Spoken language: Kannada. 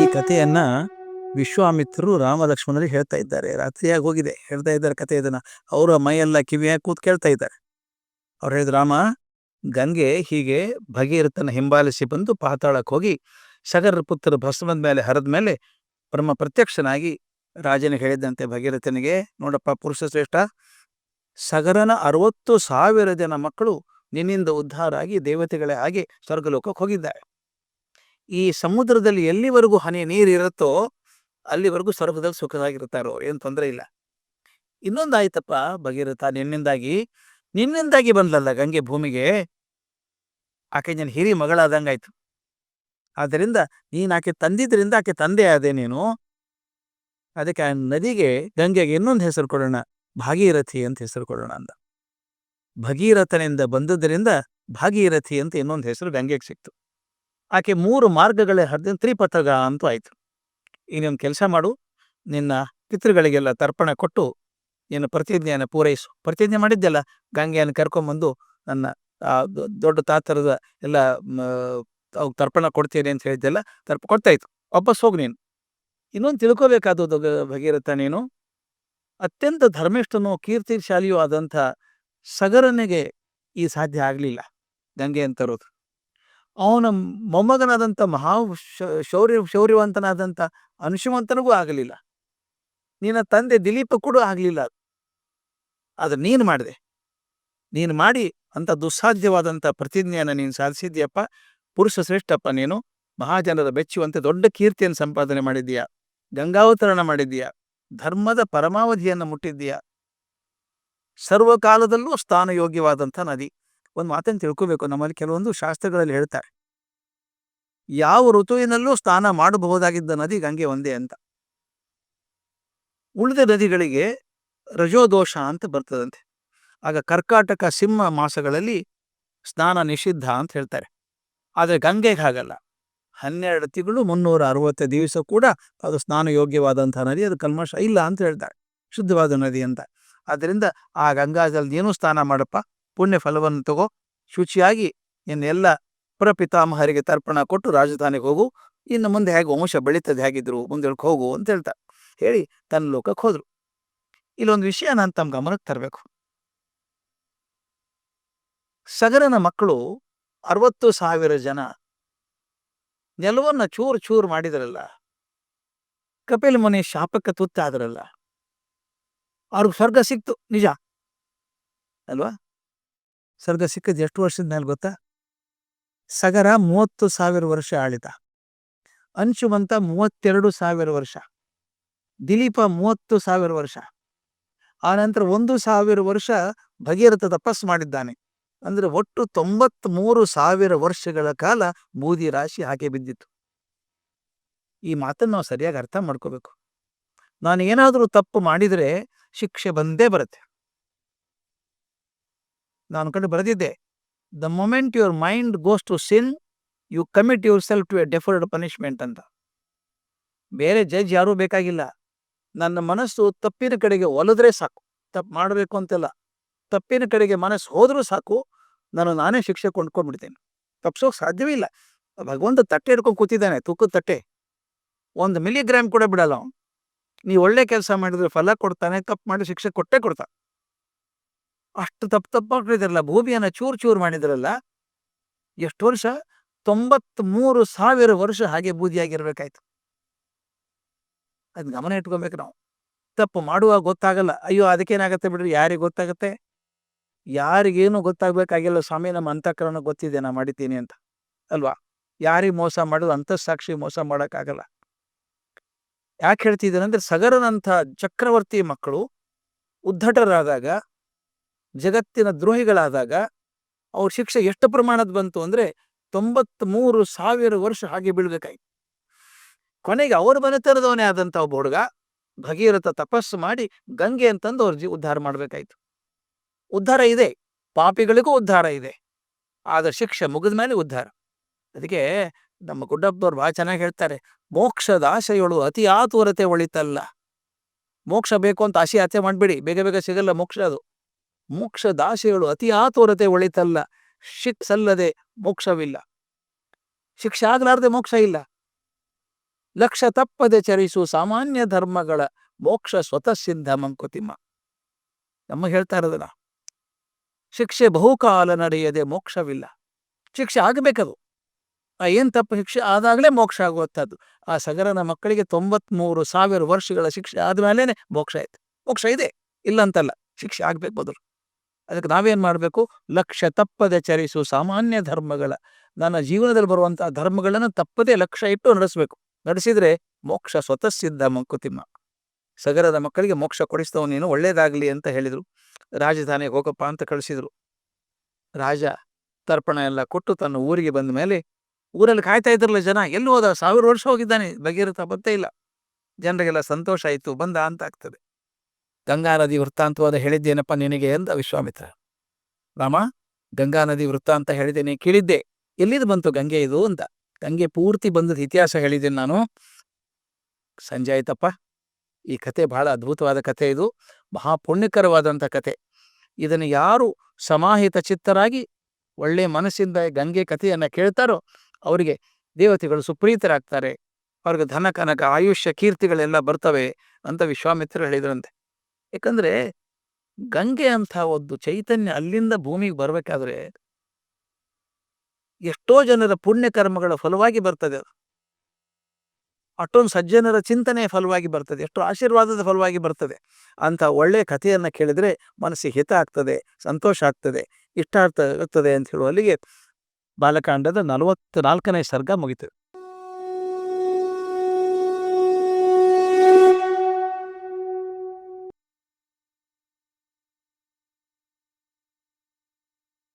ಈ ಕಥೆಯನ್ನ ವಿಶ್ವಾಮಿತ್ರರು ರಾಮ ಲಕ್ಷ್ಮಣರಿಗೆ ಹೇಳ್ತಾ ಇದ್ದಾರೆ. ರಾತ್ರಿಯಾಗಿ ಹೋಗಿದೆ. ಹೇಳ್ತಾ ಇದ್ದಾರೆ ಕಥೆ ಇದನ್ನ. ಅವರ ಮೈಯೆಲ್ಲ ಕಿವಿಯಾಗಿ ಕೂತ್ ಕೇಳ್ತಾ ಇದ್ದಾರೆ. ಅವ್ರು ಹೇಳಿದ ರಾಮ, ಗಂಗೆ ಹೀಗೆ ಭಗೀರಥನ ಹಿಂಬಾಲಿಸಿ ಬಂದು ಪಾತಾಳಕ್ಕೆ ಹೋಗಿ ಸಗರ ಪುತ್ರ ಭಸ್ಮದ ಮೇಲೆ ಹರಿದ ಮೇಲೆ ಬ್ರಹ್ಮ ಪ್ರತ್ಯಕ್ಷನಾಗಿ ರಾಜನಿಗೆ ಹೇಳಿದಂತೆ ಭಗೀರಥನಿಗೆ, ನೋಡಪ್ಪ ಪುರುಷ ಶ್ರೇಷ್ಠ, ಸಗರನ ಅರವತ್ತು ಸಾವಿರ ಜನ ಮಕ್ಕಳು ನಿನ್ನಿಂದ ಉದ್ಧಾರ ಆಗಿ ದೇವತೆಗಳೇ ಆಗಿ ಸ್ವರ್ಗಲೋಕಕ್ಕೆ ಹೋಗಿದ್ದಾರೆ. ಈ ಸಮುದ್ರದಲ್ಲಿ ಎಲ್ಲಿವರೆಗೂ ಹನಿ ನೀರು ಇರುತ್ತೋ ಅಲ್ಲಿವರೆಗೂ ಸ್ವರ್ಗದಲ್ಲಿ ಸುಖವಾಗಿರ್ತಾರೋ ಏನು ತೊಂದರೆ ಇಲ್ಲ. ಇನ್ನೊಂದಾಯ್ತಪ್ಪ ಭಗೀರಥ, ನಿನ್ನಿಂದಾಗಿ ನಿನ್ನಿಂದಾಗಿ ಬಂದ್ಲಲ್ಲ ಗಂಗೆ ಭೂಮಿಗೆ? ಆಕೆ ನನ್ನ ಹಿರಿ ಮಗಳಾದಂಗಾಯ್ತು ಆದ್ದರಿಂದ ನೀನು ಆಕೆ ತಂದಿದ್ರಿಂದ ಆಕೆ ತಂದೆ ಆದೆ ನೀನು. ಅದಕ್ಕೆ ಆ ನದಿಗೆ, ಗಂಗೆಗೆ ಇನ್ನೊಂದು ಹೆಸರು ಕೊಡೋಣ, ಭಾಗೀರಥಿ ಅಂತ ಹೆಸರು ಕೊಡೋಣ ಅಂದ. ಭಗೀರಥನಿಂದ ಬಂದದ್ದರಿಂದ ಭಾಗೀರಥಿ ಅಂತ ಇನ್ನೊಂದು ಹೆಸರು ಗಂಗೆಗೆ ಸಿಕ್ತು. ಆಕೆ ಮೂರು ಮಾರ್ಗಗಳೇ ಹರಿದ ತ್ರಿಪಥಗ ಅಂತೂ ಆಯ್ತು. ಇನ್ನೊಂದು ಕೆಲಸ ಮಾಡು, ನಿನ್ನ ಪಿತೃಗಳಿಗೆಲ್ಲ ತರ್ಪಣ ಕೊಟ್ಟು ನೀನು ಪ್ರತಿಜ್ಞೆಯನ್ನು ಪೂರೈಸು. ಪ್ರತಿಜ್ಞೆ ಮಾಡಿದ್ದೆಲ್ಲ ಗಂಗೆಯನ್ನು ಕರ್ಕೊಂಬಂದು ನನ್ನ ದೊಡ್ಡ ತಾತರದ ಎಲ್ಲ ಅವ್ ತರ್ಪಣ ಕೊಡ್ತೀನಿ ಅಂತ ಹೇಳಿದ್ದೆಲ್ಲ ತರ್ಪ ಕೊಡ್ತಾಯಿತ್ತು ವಾಪಸ್ ಹೋಗು ನೀನು. ಇನ್ನೊಂದು ತಿಳ್ಕೋಬೇಕಾದದ್ದು ಭಗೀರಥ ನೀನು, ಅತ್ಯಂತ ಧರ್ಮಿಷ್ಠನೂ, ಕೀರ್ತಿಶಾಲಿಯೂ ಆದಂಥ ಸಗರನಿಗೆ ಈ ಸಾಧ್ಯ ಆಗಲಿಲ್ಲ. ಗಂಗೆ ಅಂತ ತರೋದು. ಅವನ ಮೊಮ್ಮಗನಾದಂಥ ಮಹಾ ಶೌರ್ಯ, ಶೌರ್ಯವಂತನಾದಂಥ ಅನುಶಮಂತನಿಗೂ ಆಗಲಿಲ್ಲ. ನಿನ್ನ ತಂದೆ ದಿಲೀಪ ಕೂಡ ಆಗಲಿಲ್ಲ ಆದರೆ ನೀನು ಮಾಡಿದೆ. ನೀನು ಮಾಡಿ ಅಂತ ದುಸ್ಸಾಧ್ಯವಾದಂಥ ಪ್ರತಿಜ್ಞೆಯನ್ನು ನೀನು ಸಾಧಿಸಿದ್ಯಪ್ಪ ಪುರುಷ ಶ್ರೇಷ್ಠಪ್ಪ ನೀನು. ಮಹಾಜನರ ಬೆಚ್ಚುವಂತೆ ದೊಡ್ಡ ಕೀರ್ತಿಯನ್ನು ಸಂಪಾದನೆ ಮಾಡಿದ್ದೀಯಾ. ಗಂಗಾವತರಣ ಮಾಡಿದ್ದೀಯಾ. ಧರ್ಮದ ಪರಮಾವಧಿಯನ್ನು ಮುಟ್ಟಿದ್ದೀಯಾ. ಸರ್ವಕಾಲದಲ್ಲೂ ಸ್ಥಾನಯೋಗ್ಯವಾದಂಥ ನದಿ. ಒಂದು ಮಾತನ್ನು ತಿಳ್ಕೋಬೇಕು. ನಮ್ಮಲ್ಲಿ ಕೆಲವೊಂದು ಶಾಸ್ತ್ರಗಳಲ್ಲಿ ಹೇಳ್ತಾರೆ. ಯಾವ ಋತುವಿನಲ್ಲೂ ಸ್ನಾನ ಮಾಡಬಹುದಾಗಿದ್ದ ನದಿ ಗಂಗೆ ಒಂದೇ ಅಂತ. ಉಳಿದ ನದಿಗಳಿಗೆ ರಜೋದೋಷ ಅಂತ ಬರ್ತದಂತೆ. ಆಗ ಕರ್ಕಾಟಕ ಸಿಂಹ ಮಾಸಗಳಲ್ಲಿ ಸ್ನಾನ ನಿಷಿದ್ಧ ಅಂತ ಹೇಳ್ತಾರೆ. ಆದರೆ ಗಂಗೆಗೆ ಹಾಗಲ್ಲ. ಹನ್ನೆರಡು ತಿಂಗಳು ಮುನ್ನೂರ ಅರವತ್ತು ದಿವಸ ಕೂಡ ಅದು ಸ್ನಾನ ಯೋಗ್ಯವಾದಂಥ ನದಿ, ಅದು ಕಲ್ಮಶ ಇಲ್ಲ ಅಂತ ಹೇಳ್ತಾರೆ. ಶುದ್ಧವಾದ ನದಿ ಅಂತ. ಆದ್ದರಿಂದ ಆ ಗಂಗಾಜಲ್ ನೀನು ಸ್ನಾನ ಮಾಡಪ್ಪ? ಪುಣ್ಯ ಫಲವನ್ನು ತಗೋ, ಶುಚಿಯಾಗಿ ಇನ್ನೆಲ್ಲ ಪ್ರಪಿತಾಮಹರಿಗೆ ತರ್ಪಣ ಕೊಟ್ಟು ರಾಜಧಾನಿಗೆ ಹೋಗು. ಇನ್ನು ಮುಂದೆ ಹೇಗೆ ವಂಶ ಬೆಳೀತದೆ ಹೇಗಿದ್ರು ಮುಂದೆ ಹೋಗು ಅಂತ ಹೇಳ್ತಾ ಹೇಳಿ ತನ್ನ ಲೋಕಕ್ಕೆ ಹೋದ್ರು. ಇಲ್ಲೊಂದು ವಿಷಯ ನಾನು ತಮ್ಮ ಗಮನಕ್ಕೆ ತರಬೇಕು. ಸಗರನ ಮಕ್ಕಳು ಅರವತ್ತು ಸಾವಿರ ಜನ. ನೆಲವನ್ನ ಚೂರು ಚೂರು ಮಾಡಿದ್ರಲ್ಲ. ಕಪಿಲ್ ಮುನಿ ಶಾಪಕ್ಕೆ ತುತ್ತಾದ್ರಲ್ಲ. ಅವ್ರಿಗೆ ಸ್ವರ್ಗ ಸಿಕ್ತು, ನಿಜ. ಅಲ್ವಾ? ಸ್ವರ್ಗ ಸಿಕ್ಕದ್ ಎಷ್ಟು ವರ್ಷದ ಮೇಲೆ ಗೊತ್ತಾ? ಸಗರ ಮೂವತ್ತು ಸಾವಿರ ವರ್ಷ ಆಳಿದ. ಅಂಶುಮಂತ ಮೂವತ್ತೆರಡು ಸಾವಿರ ವರ್ಷ. ದಿಲೀಪ ಮೂವತ್ತು ಸಾವಿರ ವರ್ಷ. ಆ ನಂತರ ಒಂದು ಸಾವಿರ ವರ್ಷ ಭಗೀರಥ ತಪಸ್ ಮಾಡಿದ್ದಾನೆ. ಅಂದ್ರೆ ಒಟ್ಟು ತೊಂಬತ್ ಮೂರು ಸಾವಿರ ವರ್ಷಗಳ ಕಾಲ ಬೂದಿ ರಾಶಿ ಹಾಗೆ ಬಿದ್ದಿತ್ತು. ಈ ಮಾತನ್ನು ನಾವು ಸರಿಯಾಗಿ ಅರ್ಥ ಮಾಡ್ಕೋಬೇಕು. ನಾನು ಏನಾದರೂ ತಪ್ಪು ಮಾಡಿದರೆ ಶಿಕ್ಷೆ ಬಂದೇ ಬರುತ್ತೆ. ನಾನು ಕಂಡು ಬರೆದಿದ್ದೆ the moment your mind goes to sin you commit yourself to a deferred punishment ಅಂತ. ಬೇರೆ ಜಡ್ಜ್ ಯಾರೂ ಬೇಕಾಗಿಲ್ಲ. ನನ್ನ ಮನಸ್ಸು ತಪ್ಪಿನ ಕಡೆಗೆ ಒಲಿದ್ರೆ ಸಾಕು. ತಪ್ಪು ಮಾಡಬೇಕು ಅಂತೆಲ್ಲ. ತಪ್ಪಿನ ಕಡೆಗೆ ಮನಸ್ಸು ಹೋದರೂ ಸಾಕು. ನಾನು ನಾನೇ ಶಿಕ್ಷೆ ಕೊಂಡ್ಕೊಂಡ್ಬಿಡ್ತೇನೆ. ತಪ್ಸೋಕೆ ಸಾಧ್ಯವೇ ಇಲ್ಲ. ಭಗವಂತ ತಟ್ಟೆ ಹಿಡ್ಕೊಂಡು ಕೂತಿದ್ದಾನೆ, ತೂಕದ ತಟ್ಟೆ. ಒಂದು ಮಿಲಿಗ್ರಾಮ್ ಕೂಡ ಬಿಡಲ್ಲ ಅವನು. ನೀವು ಒಳ್ಳೆ ಕೆಲಸ ಮಾಡಿದ್ರೆ ಫಲ ಕೊಡ್ತಾನೆ, ತಪ್ಪು ಮಾಡಿ ಶಿಕ್ಷೆ ಕೊಟ್ಟೇ ಕೊಡ್ತಾನೆ. ಅಷ್ಟು ತಪ್ಪು ತಪ್ಪಾಗ್ತಿದ್ರಲ್ಲ ಭೂಮಿಯನ್ನು ಚೂರು ಚೂರು ಮಾಡಿದ್ರಲ್ಲ, ಎಷ್ಟು ವರ್ಷ? ತೊಂಬತ್ ಮೂರು ಸಾವಿರ ವರ್ಷ ಹಾಗೆ ಬೂದಿಯಾಗಿರ್ಬೇಕಾಯ್ತು. ಅದ್ ಗಮನ ಇಟ್ಕೊಬೇಕು ನಾವು. ತಪ್ಪು ಮಾಡುವಾಗ ಗೊತ್ತಾಗಲ್ಲ. ಅಯ್ಯೋ, ಅದಕ್ಕೇನಾಗತ್ತೆ ಬಿಡ್ರಿ? ಯಾರಿಗೆ ಗೊತ್ತಾಗತ್ತೆ? ಯಾರಿಗೇನು ಗೊತ್ತಾಗ್ಬೇಕಾಗಿಲ್ಲ. ಸ್ವಾಮಿ, ನಮ್ಮ ಅಂತಃಕರಣ ಗೊತ್ತಿದೆ, ನಾ ಮಾಡಿದ್ದೀನಿ ಅಂತ. ಅಲ್ವಾ? ಯಾರಿಗೆ ಮೋಸ ಮಾಡೋದು? ಅಂತಃಸಾಕ್ಷಿ ಮೋಸ ಮಾಡೋಕ್ಕಾಗಲ್ಲ. ಯಾಕೆ ಹೇಳ್ತಿದ್ದೇನೆ ಅಂದ್ರೆ ಸಗರನಂಥ ಚಕ್ರವರ್ತಿ ಮಕ್ಕಳು ಉದ್ಧಟರಾದಾಗ ಜಗತ್ತಿನ ದ್ರೋಹಿಗಳಾದಾಗ ಅವ್ರ ಶಿಕ್ಷೆ ಎಷ್ಟು ಪ್ರಮಾಣದ ಬಂತು ಅಂದ್ರೆ ತೊಂಬತ್ ಮೂರು ಸಾವಿರ ವರ್ಷ ಹಾಗೆ ಬೀಳ್ಬೇಕಾಯ್ತು. ಕೊನೆಗೆ ಅವ್ರ ಮನೆತನದವನೇ ಆದಂತ ಒಬ್ಬ ಹುಡುಗ ಭಗೀರಥ ತಪಸ್ಸು ಮಾಡಿ ಗಂಗೆ ಅಂತಂದು ಅವ್ರ ಜೀವ ಉದ್ಧಾರ ಮಾಡ್ಬೇಕಾಯ್ತು. ಉದ್ಧಾರ ಇದೆ, ಪಾಪಿಗಳಿಗೂ ಉದ್ಧಾರ ಇದೆ, ಆದ್ರೆ ಶಿಕ್ಷೆ ಮುಗಿದ ಮೇಲೆ ಉದ್ಧಾರ. ಅದಕ್ಕೆ ನಮ್ಮ ಗುಡ್ಡಪ್ಪದವ್ರು ಬಹಳ ಚೆನ್ನಾಗಿ ಹೇಳ್ತಾರೆ, ಮೋಕ್ಷದ ಆಶೆಯೊಳು ಅತಿ ಆತುರತೆ ಒಳಿತಲ್ಲ. ಮೋಕ್ಷ ಬೇಕು ಅಂತ ಆಸೆ ಆಚೆ ಮಾಡ್ಬೇಡಿ, ಬೇಗ ಬೇಗ ಸಿಗಲ್ಲ ಮೋಕ್ಷ ಅದು. ಮೋಕ್ಷದ ಆಶೆಗಳು ಅತಿ ಆತುರತೆ ಒಳಿತಲ್ಲ. ಶಿಕ್ಷಲ್ಲದೆ ಮೋಕ್ಷವಿಲ್ಲ. ಶಿಕ್ಷೆ ಆಗ್ಲಾರ್ದೆ ಮೋಕ್ಷ ಇಲ್ಲ. ಲಕ್ಷ ತಪ್ಪದೆ ಚರಿಸು ಸಾಮಾನ್ಯ ಧರ್ಮಗಳ ಮೋಕ್ಷ ಸ್ವತಃ ಸಿದ್ಧ ಮಂಕುತಿಮ್ಮ. ನಮ್ಮ ಹೇಳ್ತಾ ಇರೋದಲ್ಲ ಶಿಕ್ಷೆ ಬಹುಕಾಲ ನಡೆಯದೆ ಮೋಕ್ಷವಿಲ್ಲ. ಶಿಕ್ಷೆ ಆಗಬೇಕದು. ಆ ಏನ್ ತಪ್ಪು ಶಿಕ್ಷೆ ಆದಾಗಲೇ ಮೋಕ್ಷ ಆಗುವಂಥದ್ದು ಆ ಸಗರನ ಮಕ್ಕಳಿಗೆ ತೊಂಬತ್ಮೂರು ಸಾವಿರ ವರ್ಷಗಳ ಶಿಕ್ಷೆ ಆದ್ಮೇಲೆ ಮೋಕ್ಷ ಆಯ್ತು. ಮೋಕ್ಷ ಇದೆ. ಇಲ್ಲ ಅಂತಲ್ಲ. ಶಿಕ್ಷೆ ಆಗ್ಬೇಕು ಮೊದಲು ಅದಕ್ಕೆ ನಾವೇನು ಮಾಡಬೇಕು? ಲಕ್ಷ್ಯ ತಪ್ಪದೆ ಚರಿಸು ಸಾಮಾನ್ಯ ಧರ್ಮಗಳ, ನನ್ನ ಜೀವನದಲ್ಲಿ ಬರುವಂತಹ ಧರ್ಮಗಳನ್ನು ತಪ್ಪದೇ ಲಕ್ಷ್ಯ ಇಟ್ಟು ನಡೆಸಬೇಕು. ನಡೆಸಿದ್ರೆ ಮೋಕ್ಷ ಸ್ವತಃ ಸಿದ್ಧ ಮಂಕುತಿಮ್ಮ ಸಗರದ ಮಕ್ಕಳಿಗೆ ಮೋಕ್ಷ ಕೊಡಿಸ್ತವ ನೀನು, ಒಳ್ಳೇದಾಗಲಿ ಅಂತ ಹೇಳಿದರು. ರಾಜಧಾನಿಗೆ ಹೋಗಪ್ಪ ಅಂತ ಕಳಿಸಿದರು. ರಾಜ ತರ್ಪಣ ಎಲ್ಲ ಕೊಟ್ಟು ತನ್ನ ಊರಿಗೆ ಬಂದ ಮೇಲೆ ಊರಲ್ಲಿ ಕಾಯ್ತಾ ಇದ್ರಲ್ಲ ಜನ, ಎಲ್ಲಿ ಹೋದ? ಸಾವಿರ ವರ್ಷ ಹೋಗಿದ್ದಾನೆ, ಭಗೀರಥ ಬತ್ತೇ ಇಲ್ಲ. ಜನರಿಗೆಲ್ಲ ಸಂತೋಷ ಆಯಿತು, ಬಂದ ಅಂತ ಆಗ್ತದೆ. ಗಂಗಾ ನದಿ ವೃತ್ತಾಂತವಾದ ಹೇಳಿದ್ದೇನಪ್ಪ ನಿನಗೆ ಎಂದ ವಿಶ್ವಾಮಿತ್ರ. ರಾಮ ಗಂಗಾ ನದಿ ವೃತ್ತಾಂತ ಹೇಳಿದ್ದೇನೆ ಕೇಳಿದ್ದೆ. ಎಲ್ಲಿದು ಬಂತು ಗಂಗೆ ಇದು ಅಂತ. ಗಂಗೆ ಪೂರ್ತಿ ಬಂದದ ಇತಿಹಾಸ ಹೇಳಿದ್ದೇನೆ ನಾನು. ಸಂಜೆ ಆಯ್ತಪ್ಪ. ಈ ಕತೆ ಬಹಳ ಅದ್ಭುತವಾದ ಕತೆ ಇದು. ಮಹಾಪುಣ್ಯಕರವಾದಂಥ ಕತೆ. ಇದನ್ನು ಯಾರು ಸಮಾಹಿತ ಚಿತ್ತರಾಗಿ ಒಳ್ಳೆ ಮನಸ್ಸಿಂದ ಗಂಗೆ ಕಥೆಯನ್ನ ಕೇಳ್ತಾರೋ ಅವರಿಗೆ ದೇವತೆಗಳು ಸುಪ್ರೀತರಾಗ್ತಾರೆ. ಅವ್ರಿಗೆ ಧನ, ಕನಕ, ಆಯುಷ್ಯ, ಕೀರ್ತಿಗಳೆಲ್ಲ ಬರ್ತವೆ ಅಂತ ವಿಶ್ವಾಮಿತ್ರರು ಹೇಳಿದ್ರಂತೆ. ಯಾಕಂದ್ರೆ ಗಂಗೆ ಅಂತ ಒಂದು ಚೈತನ್ಯ ಅಲ್ಲಿಂದ ಭೂಮಿಗೆ ಬರಬೇಕಾದ್ರೆ ಎಷ್ಟೋ ಜನರ ಪುಣ್ಯ ಕರ್ಮಗಳ ಫಲವಾಗಿ ಬರ್ತದೆ ಅದು. ಅಷ್ಟೊಂದು ಸಜ್ಜನರ ಚಿಂತನೆ ಫಲವಾಗಿ ಬರ್ತದೆ, ಎಷ್ಟೋ ಆಶೀರ್ವಾದದ ಫಲವಾಗಿ ಬರ್ತದೆ. ಅಂತ ಒಳ್ಳೆ ಕಥೆಯನ್ನ ಕೇಳಿದ್ರೆ ಮನಸ್ಸಿಗೆ ಹಿತ ಆಗ್ತದೆ, ಸಂತೋಷ ಆಗ್ತದೆ ಇಷ್ಟಾರ್ಥ ಆಗ್ತದೆ ಅಂತ ಹೇಳುವಲ್ಲಿಗೆ ಬಾಲಕಾಂಡದ ನಲವತ್ತು ನಾಲ್ಕನೇ ಸರ್ಗ ಮುಗಿತು.